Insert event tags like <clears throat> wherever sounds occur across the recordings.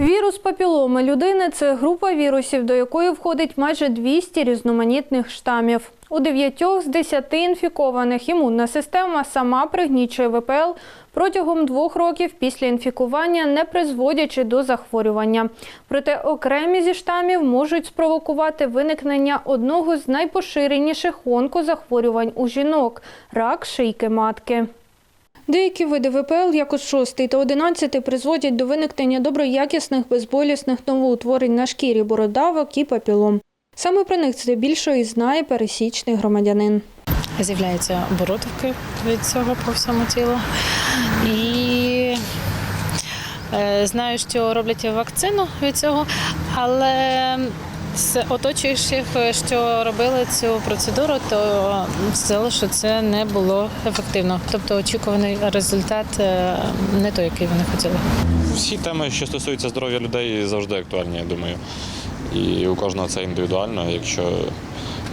Вірус папіломи людини це група вірусів, до якої входить майже 200 різноманітних штамів. У дев'ятьох з десяти інфікованих імунна система сама пригнічує ВПЛ протягом двох років після інфікування, не призводячи до захворювання. Проте окремі зі штамів можуть спровокувати виникнення одного з найпоширеніших онкозахворювань у жінок рак шийки матки. Деякі види ВПЛ, як от 6 та 11, призводять до виникнення доброякісних безболісних новоутворень на шкірі бородавок і папілом. Саме про них це більше і знає пересічний громадянин. З'являються бородавки від цього по всьому тілу. І е, знаю, що роблять вакцину від цього, але з оточуючих, що робили цю процедуру, то сказали, що це не було ефективно. Тобто очікуваний результат е, не той, який вони хотіли. Всі теми, що стосуються здоров'я людей, завжди актуальні, я думаю. І у кожного це індивідуально. Якщо,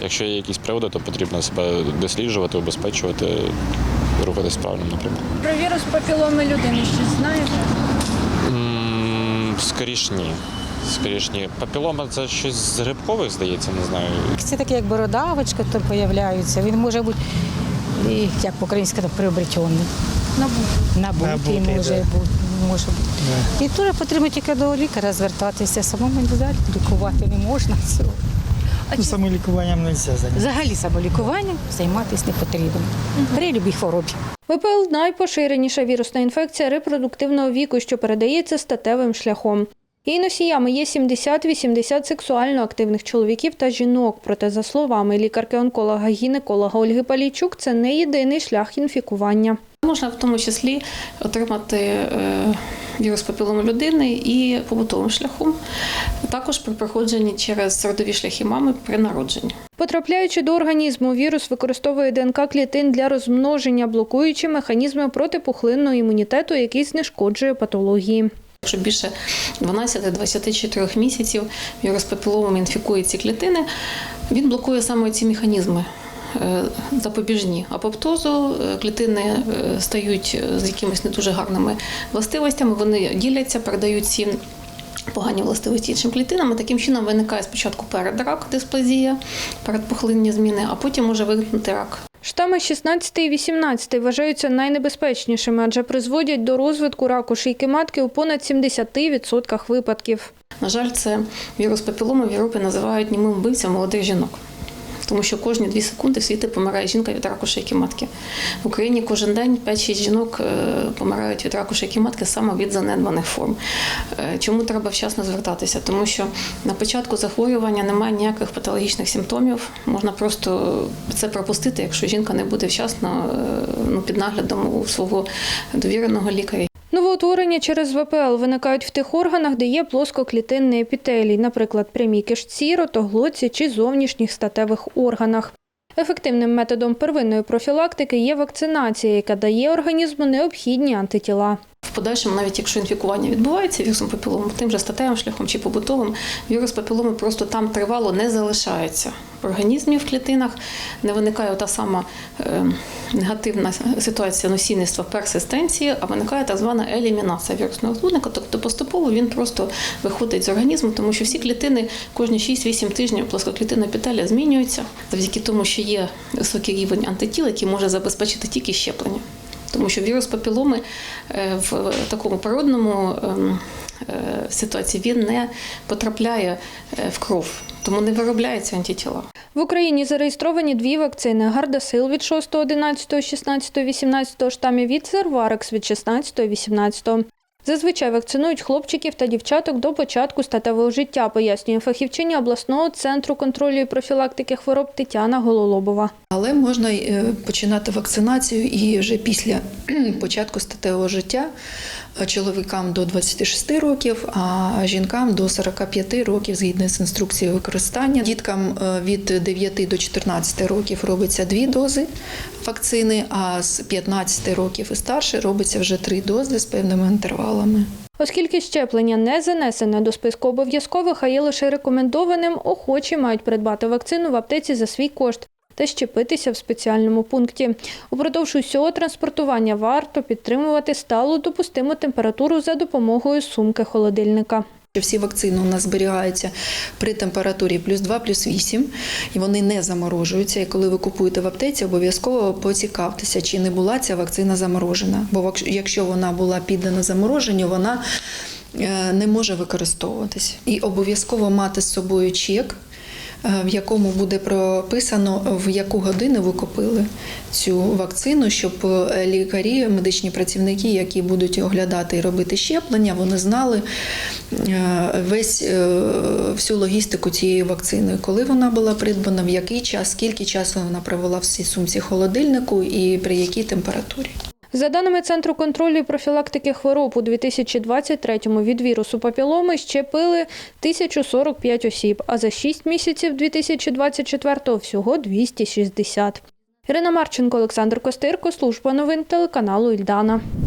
якщо є якісь приводи, то потрібно себе досліджувати, убезпечувати, рухатись в правильному напрямку. Про вірус папіломи людини щось знаєте? М, Скоріш ні. Скоріш ні. Папілома це щось з грибкових, здається, не знаю. Це таке, як бородавочка, то появляються. Він може бути, і, як по-українськи, приобретений. Набутий Набутий, може да. бути. Може бути. І теж потрібно тільки до лікаря звертатися, самому індивідуально лікувати не можна. цього. Ну, самолікуванням не можна займатися. Взагалі самолікуванням займатися не потрібно. При любій хворобі. ВПЛ найпоширеніша вірусна інфекція репродуктивного віку, що передається статевим шляхом. Її носіями є 70-80 сексуально активних чоловіків та жінок. Проте, за словами лікарки-онколога гінеколога Ольги Палійчук, це не єдиний шлях інфікування. Можна в тому числі отримати е, вірус папілому людини і побутовим шляхом, також при проходженні через родові шляхи мами при народженні. Потрапляючи до організму, вірус використовує ДНК клітин для розмноження, блокуючи механізми протипухлинного імунітету, який знешкоджує патології. Якщо більше 12-24 місяців вірус папіломом інфікує ці клітини, він блокує саме ці механізми. е, Запобіжні апоптозу е, клітини е, стають з якимись не дуже гарними властивостями. Вони діляться, передають ці погані властивості іншим клітинам. І Таким чином виникає спочатку передрак, дисплазія, передпухлинні зміни, а потім може виникнути рак. Штами 16 і 18 вважаються найнебезпечнішими, адже призводять до розвитку раку шийки матки у понад 70% випадків. На жаль, це вірус папіломи в Європі називають німим вбивцям молодих жінок. Тому що кожні дві секунди в світі помирає жінка від раку шийки матки. В Україні кожен день 5-6 жінок е, помирають від раку шийки матки саме від занедбаних форм. Е, Чому треба вчасно звертатися? Тому що на початку захворювання немає ніяких патологічних симптомів. Можна просто це пропустити, якщо жінка не буде вчасно е, ну, під наглядом у свого довіреного лікаря. Новоутворення через ВПЛ виникають в тих органах, де є плоскоклітинний епітелій, наприклад, прямій кишці, ротоглотці чи зовнішніх статевих органах. Ефективним методом первинної профілактики є вакцинація, яка дає організму необхідні антитіла. Подальшому, навіть якщо інфікування відбувається вірусом папілому, тим же статевим шляхом чи побутовим, вірус папіломи просто там тривало не залишається в організмі в клітинах, не виникає та сама е, негативна ситуація носійництва персистенції, а виникає так звана елімінація вірусного збудника. Тобто поступово він просто виходить з організму, тому що всі клітини кожні 6-8 тижнів плоскоклітинна епітелія змінюються завдяки тому, що є високий рівень антитіл, який може забезпечити тільки щеплення. Тому що вірус папіломи е, в такому природному ем, е, ситуації він не потрапляє е, в кров, тому не виробляються антитіла. В Україні зареєстровані дві вакцини: Гардасил від 6, 11, 16, 18 штамів від Серварекс від 16, 18. Зазвичай вакцинують хлопчиків та дівчаток до початку статевого життя, пояснює фахівчиня обласного центру контролю і профілактики хвороб Тетяна Гололобова. Але можна е, починати вакцинацію і вже після <clears throat> початку статевого життя е, чоловікам до 26 років, а жінкам до 45 років згідно з інструкцією використання. Діткам е, від 9 до 14 років робиться дві дози вакцини, а з 15 років і старше робиться вже три дози з певними інтервалами. Оскільки щеплення не занесене до списку обов'язкових, а є лише рекомендованим, охочі мають придбати вакцину в аптеці за свій кошт. та щепитися в спеціальному пункті. Упродовж усього транспортування варто підтримувати сталу допустиму температуру за допомогою сумки холодильника. Всі вакцини у нас зберігаються при температурі плюс 2, плюс 8, і вони не заморожуються. І коли ви купуєте в аптеці, обов'язково поцікавтеся, чи не була ця вакцина заморожена. Бо якщо вона була піддана замороженню, вона е, не може використовуватись. І обов'язково мати з собою чек, в якому буде прописано, в яку годину ви купили цю вакцину, щоб е, лікарі, медичні працівники, які будуть оглядати і робити щеплення, вони знали е, весь е, всю логістику цієї вакцини, коли вона була придбана, в який час, скільки часу вона провела в цій сумці холодильнику і при якій температурі. За даними Центру контролю і профілактики хвороб, у 2023-му від вірусу папіломи щепили 1045 осіб, а за 6 місяців 2024-го всього 260. Ірина Марченко, Олександр Костирко, служба новин телеканалу Ільдана.